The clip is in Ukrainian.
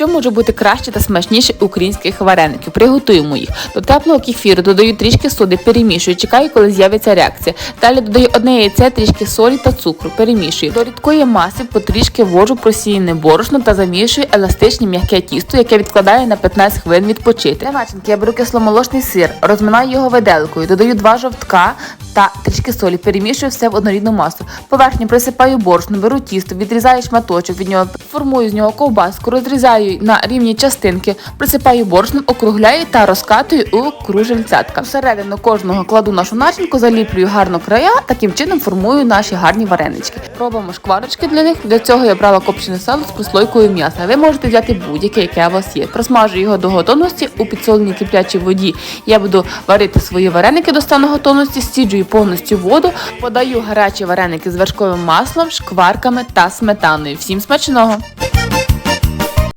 Що може бути краще та смачніше українських вареників? Приготуємо їх. До теплого кефіру додаю трішки соди, перемішую, чекаю, коли з'явиться реакція. Далі додаю одне яйце, трішки солі та цукру, перемішую. До рідкої маси потрішки ввожу просіяне борошно та замішую еластичне м'яке тісто, яке відкладаю на 15 хвилин відпочити. Для начинки я беру кисломолочний сир, розминаю його виделкою, додаю два жовтка та трішки солі, перемішую все в однорідну масу. Поверхню присипаю борошно, беру тісто, відрізаю шматочок від нього, формую з нього ковбаску, розрізаю на рівні частинки, присипаю борошном, округляю та розкатую у кружельцятка. Всередину кожного кладу нашу начинку, заліплюю гарно края, таким чином формую наші гарні варенички. Робимо шкварочки для них. Для цього я брала копчене сало з прослойкою м'яса. Ви можете взяти будь-яке, яке у вас є. Просмажую його до готовності у підсоленій киплячій воді. Я буду варити свої вареники до стану готовності, стіджую повністю воду, подаю гарячі вареники з вершковим маслом, шкварками та сметаною. Всім смачного!